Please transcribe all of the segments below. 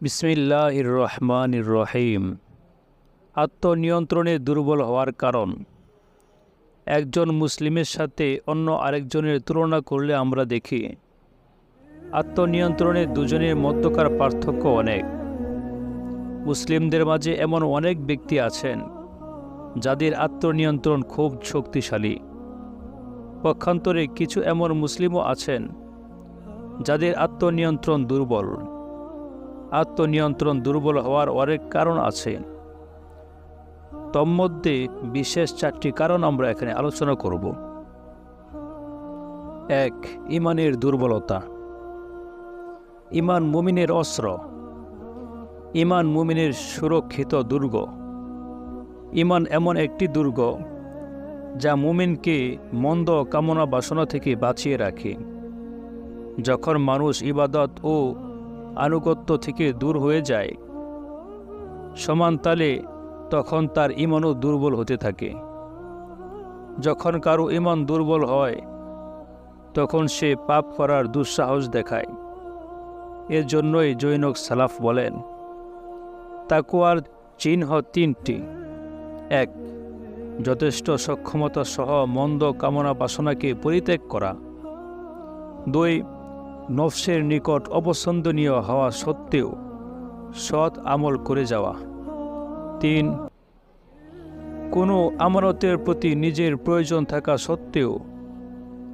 বিসমিল্লাহ রহমান ইর রহিম আত্মনিয়ন্ত্রণে দুর্বল হওয়ার কারণ, একজন মুসলিমের সাথে অন্য আরেকজনের তুলনা করলে আমরা দেখি, আত্মনিয়ন্ত্রণে দুজনের মধ্যকার পার্থক্য অনেক। মুসলিমদের মাঝে এমন অনেক ব্যক্তি আছেন, যাদের আত্মনিয়ন্ত্রণ খুব শক্তিশালী। পক্ষান্তরে কিছু এমন মুসলিমও আছেন, যাদের আত্মনিয়ন্ত্রণ দুর্বল। আত্মনিয়ন্ত্রণ দুর্বল হওয়ার অনেক কারণ আছে। তন্মধ্যে বিশেষ চারটি কারণ আমরা এখানে আলোচনা করব। এক, ইমানের দুর্বলতা। ইমান মুমিনের অস্ত্র। ইমান মুমিনের সুরক্ষিত দুর্গ। ইমান এমন একটি দুর্গ যা মুমিনকে মন্দ কামনা বাসনা থেকে বাঁচিয়ে রাখে। যখন মানুষ ইবাদত ও আনুগত্য থেকে দূর হয়ে যায়। সমান তালে তখন তার ইমানও দুর্বল হতে থাকে। যখন কারও ইমান দুর্বল হয়, তখন সে পাপ করার দুঃসাহস দেখায়। এর জন্যই জৈনক সালাফ বলেন তাকুয়ার চিহ্ন তিনটি। এক, যথেষ্ট সক্ষমতা সহ মন্দ কামনা বাসনাকে পরিত্যাগ করা। দুই নফসের নিকট অপছন্দনীয় হওয়া সত্ত্বেও সৎ আমল করে যাওয়া। তিন, কোনো আমানতের প্রতি নিজের প্রয়োজন থাকা সত্ত্বেও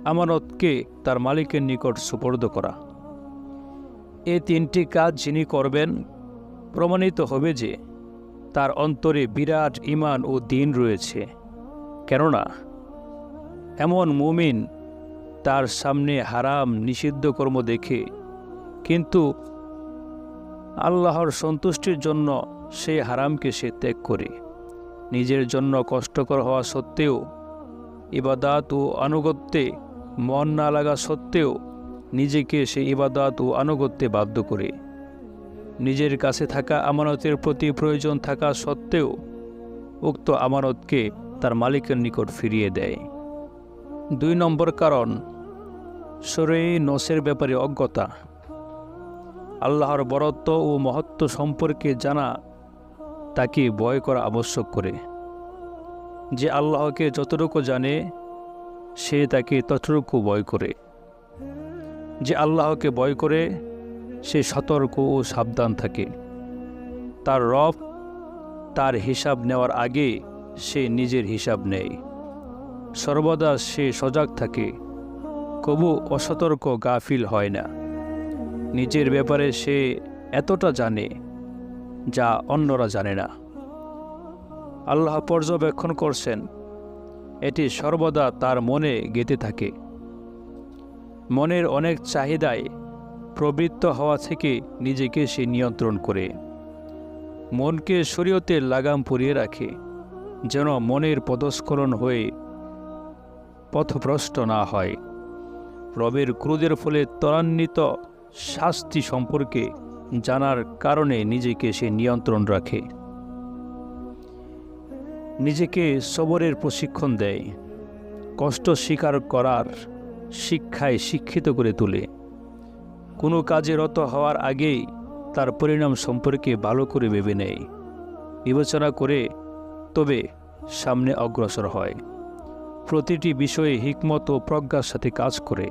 আমানতকে তার মালিকের নিকট সুপর্দ করা। এ তিনটি কাজ যিনি করবেন, প্রমাণিত হবে যে তার অন্তরে বিরাট ইমান ও দিন রয়েছে। কেননা, এমন মুমিন তার সামনে হারাম নিষিদ্ধ কর্ম দেখে। কিন্তু আল্লাহর সন্তুষ্টির জন্য সে হারামকে সে ত্যাগ করে। নিজের জন্য কষ্টকর হওয়া সত্ত্বেও, ইবাদাত ও আনুগত্যে মন না লাগা সত্ত্বেও নিজেকে সে ইবাদাত ও আনুগত্যে বাধ্য করে। নিজের কাছে থাকা আমানতের প্রতি প্রয়োজন থাকা সত্ত্বেও উক্ত আমানতকে তার মালিকের নিকট ফিরিয়ে দেয়। দুই নম্বর কারণ সরে নসের ব্যাপারে অজ্ঞতা। আল্লাহর বরত্ব ও মহত্ব সম্পর্কে জানা তাকে ভয় করা আবশ্যক করে। যে আল্লাহকে যতটুকু জানে, সে তাকে ততটুকু ভয় করে। যে আল্লাহকে ভয় করে, সে সতর্ক ও সাবধান থাকে। তার রব তার হিসাব নেওয়ার আগে সে নিজের হিসাব নেয়। সর্বদা সে সজাগ থাকে। কবু অসতর্ক গাফিল হয় না। নিজের ব্যাপারে সে এতটা জানে যা অন্যরা জানে না। আল্লাহ পর্যবেক্ষণ করছেন, এটি সর্বদা তার মনে গেঁথে থাকে। মনের অনেক চাহিদায় প্রবৃত্ত হওয়া থেকে নিজেকে সে নিয়ন্ত্রণ করে। মনকে শরীয়তের লাগাম পরিয়ে রাখে, যেন মনের পদস্খলন হয়ে পথভ্রষ্ট না হয়। রবের ক্রোধের ফলে ত্বরান্বিত শাস্তি সম্পর্কে জানার কারণে নিজেকে সে নিয়ন্ত্রণ রাখে। নিজেকে সবরের প্রশিক্ষণ দেয়, কষ্ট স্বীকার করার শিক্ষায় শিক্ষিত করে তোলে। কোনো কাজে রত হওয়ার আগেই তার পরিণাম সম্পর্কে ভালো করে ভেবে নেয়। বিবেচনা করে তবে সামনে অগ্রসর হয়। প্রতিটি বিষয়ে হিকমত ও প্রজ্ঞার সাথে কাজ করে।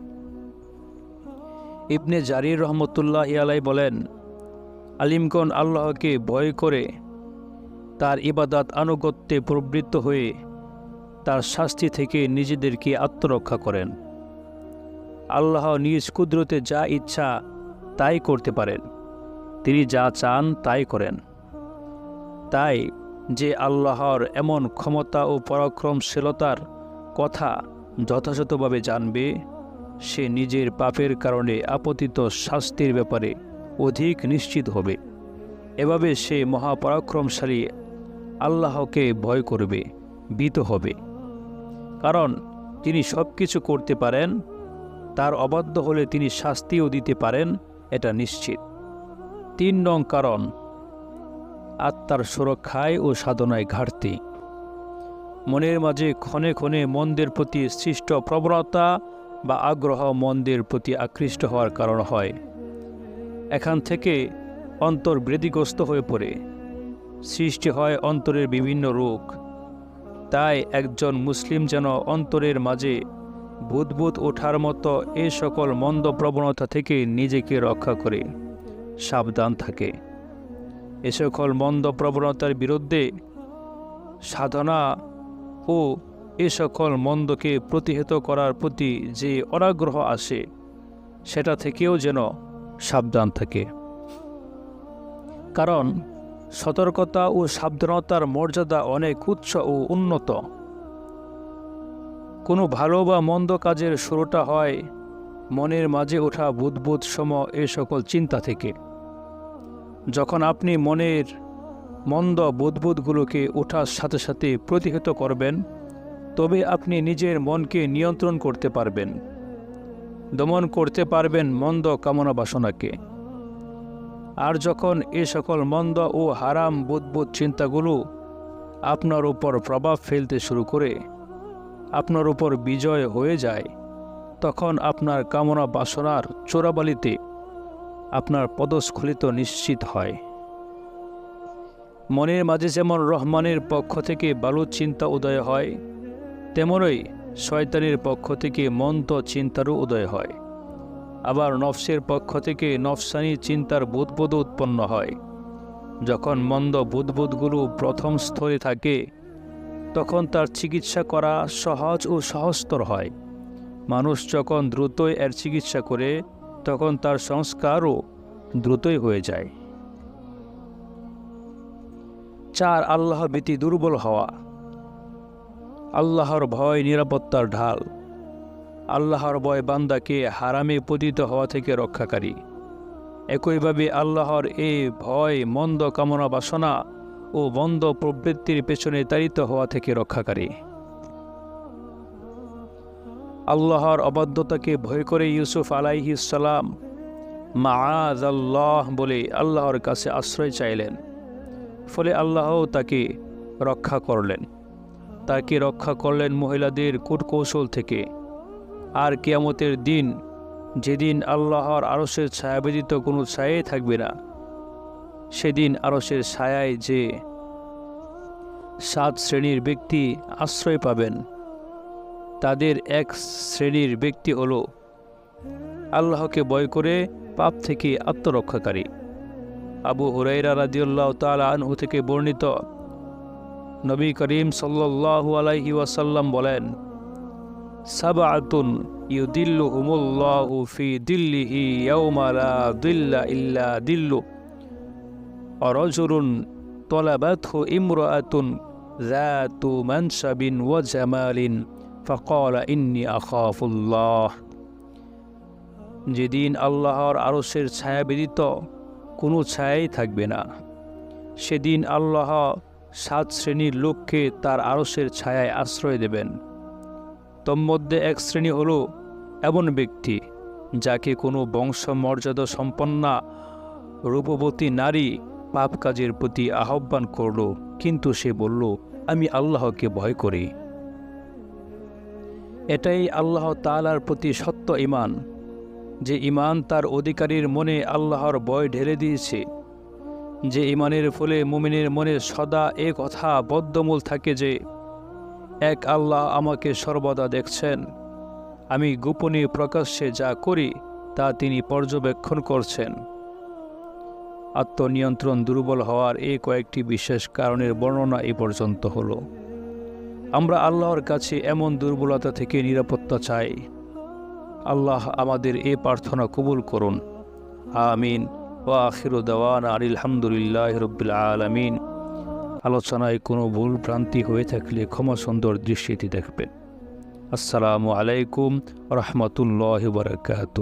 ইবনে জারির রহমতুল্লাহ ইয়ালাই বলেন, আলিমগণ আল্লাহকে ভয় করে তার ইবাদাত আনুগত্যে প্রবৃত্ত হয়ে তার শাস্তি থেকে নিজেদেরকে আত্মরক্ষা করেন। আল্লাহ নিজ কুদরতে যা ইচ্ছা তাই করতে পারেন, তিনি যা চান তাই করেন। তাই যে আল্লাহর এমন ক্ষমতা ও পরাক্রমশীলতার কথা যথাযথভাবে জানবে সে নিজের পাপের কারণে আপতিত শাস্তির ব্যাপারে অধিক নিশ্চিত হবে। এভাবে সে মহাপরাক্রমশালী আল্লাহকে ভয় করবে, ভীত হবে। কারণ তিনি সব কিছু করতে পারেন, তার অবাধ্য হলে তিনি শাস্তিও দিতে পারেন, এটা নিশ্চিত। তিন নং কারণ, আত্মার সুরক্ষায় ও সাধনায় ঘাটতি। মনের মাঝে ক্ষণে ক্ষণে মন্দের প্রতি সৃষ্ট প্রবণতা বা আগ্রহ মন্দের প্রতি আকৃষ্ট হওয়ার কারণ হয়। এখান থেকে অন্তর বৃদ্ধিগ্রস্ত হয়ে পড়ে। সৃষ্টি হয় অন্তরের বিভিন্ন রোগ। তাই একজন মুসলিম যেন অন্তরের মাঝে বুদবুদ ওঠার মতো এ সকল মন্দ প্রবণতা থেকে নিজেকে রক্ষা করে, সাবধান থাকে। এ সকল মন্দ প্রবণতার বিরুদ্ধে সাধনা ও এ সকল মন্দকে প্রতিহত করার প্রতি যে অনাগ্রহ আসে, সেটা থেকেও যেন সাবধান থাকে। কারণ সতর্কতা ও সাবধানতার মর্যাদা অনেক উচ্চ ও উন্নত। কোনো ভালো বা মন্দ কাজের শুরুটা হয় মনের মাঝে ওঠা বুদবুদ সম এ সকল চিন্তা থেকে। যখন আপনি মনের মন্দ বুদবুদগুলোকে ওঠার সাথে সাথে প্রতিহত করবেন তবে আপনি নিজের মনকে নিয়ন্ত্রণ করতে পারবেন। দমন করতে পারবেন মন্দ কামনা বাসনাকে। আর যখন এ সকল মন্দ ও হারাম বুদবুদ চিন্তাগুলো আপনার উপর প্রভাব ফেলতে শুরু করে, আপনার উপর বিজয় হয়ে যায়, তখন আপনার কামনা বাসনার চোরাবালিতে আপনার পদস্খলিত নিশ্চিত হয়। মনের মাঝে যেমন রহমানের পক্ষ থেকে বালুর চিন্তা উদয় হয় তেমনই শয়তানের পক্ষ থেকে মন্ত চিন্তারও উদয় হয়। আবার নফসের পক্ষ থেকে নফসানি চিন্তার বুদবুদ উৎপন্ন হয়। যখন মন্দ বুদবুদগুলো প্রথম স্তরে থাকে, তখন তার চিকিৎসা করা সহজ ও সহজতর হয়। মানুষ যখন দ্রুতই এর চিকিৎসা করে, তখন তার সংস্কারও দ্রুতই হয়ে যায়। চার, আল্লাহ ভীতি দুর্বল হওয়া। আল্লাহর ভয় নিরাপত্তার ঢাল। আল্লাহর ভয় বান্দাকে হারামে পতিত হওয়া থেকে রক্ষাকারী। একইভাবে আল্লাহর এ ভয়, মন্দ কামনা বাসনা ও মন্দ প্রবৃত্তির পেছনে তাড়িত হওয়া থেকে রক্ষাকারী। আল্লাহর অবাধ্যতাকে ভয় করে ইউসুফ আলাইহি সালাম মাআজ আল্লাহ বলে আল্লাহর কাছে আশ্রয় চাইলেন। ফলে আল্লাহও তাকে রক্ষা করলেন। তাকে রক্ষা করলেন মহিলাদের কূটকৌশল থেকে। আর কেয়ামতের দিন যেদিন আল্লাহর আরসের ছায়া ব্যতীত কোনো ছায়াই থাকবে না, সেদিন আরসের ছায়ায় যে সাত শ্রেণির ব্যক্তি আশ্রয় পাবেন, তাদের এক শ্রেণির ব্যক্তি হল আল্লাহকে বয় করে পাপ থেকে আত্মরক্ষাকারী। আবু হুরাইরা রাজিউল্লাহ তালা আনহু থেকে বর্ণিত নবী করিম সাল্লু আলাইহি ওয়াসাল্লাম বলেন সাবাতুন ইউদিল্লু হুমুল্লাহু ফি দিল্লিহি ইয়াউমালা দিল্লা ইল্লা দিল্লু, অরজুরুন তলাবাতহু ইমরাতুন জাতু মানসাবিন ওয়া জামালিন, ফকল ইন্নি আখাফুল্লাহ। যেদিন আল্লাহর আরসের ছায়া ব্যতীত কোনো ছায়াই থাকবে না। সেদিন আল্লাহ সাত শ্রেণির লোককে তার আরশের ছায়ায় আশ্রয় দেবেন। তন্মধ্যে এক শ্রেণি হল এমন ব্যক্তি যাকে কোনো বংশমর্যাদা সম্পন্না রূপবতী নারী পাপ কাজের প্রতি আহ্বান করল, কিন্তু সে বলল, আমি আল্লাহকে ভয় করি। এটাই আল্লাহ তালার প্রতি সত্য ইমান যে ইমান তার অধিকারীর মনে আল্লাহর ভয় ঢেলে দিয়েছে যে ইমানের ফলে মুমিনের মনে সদা এ কথা বদ্ধমূল থাকে যে, এক আল্লাহ আমাকে সর্বদা দেখছেন। আমি গোপনে প্রকাশ্যে যা করি, তা তিনি পর্যবেক্ষণ করছেন। আত্মনিয়ন্ত্রণ দুর্বল হওয়ার এই কয়েকটি বিশেষ কারণের বর্ণনা এ পর্যন্ত হলো। আমরা আল্লাহর কাছে এমন দুর্বলতা থেকে নিরাপত্তা চাই। আল্লাহ আমাদের এ প্রার্থনা কবুল করুন। আমিন। ও আখির দেওয়ান আলহামদুলিল্লাহ রবিল আলমিন। আলোচনায় কোনো ভুল ভ্রান্তি হয়ে থাকলে ক্ষমা সুন্দর দৃষ্টিতে দেখবেন। আসসালামু আলাইকুম রহমতুল্লাহ বরকাত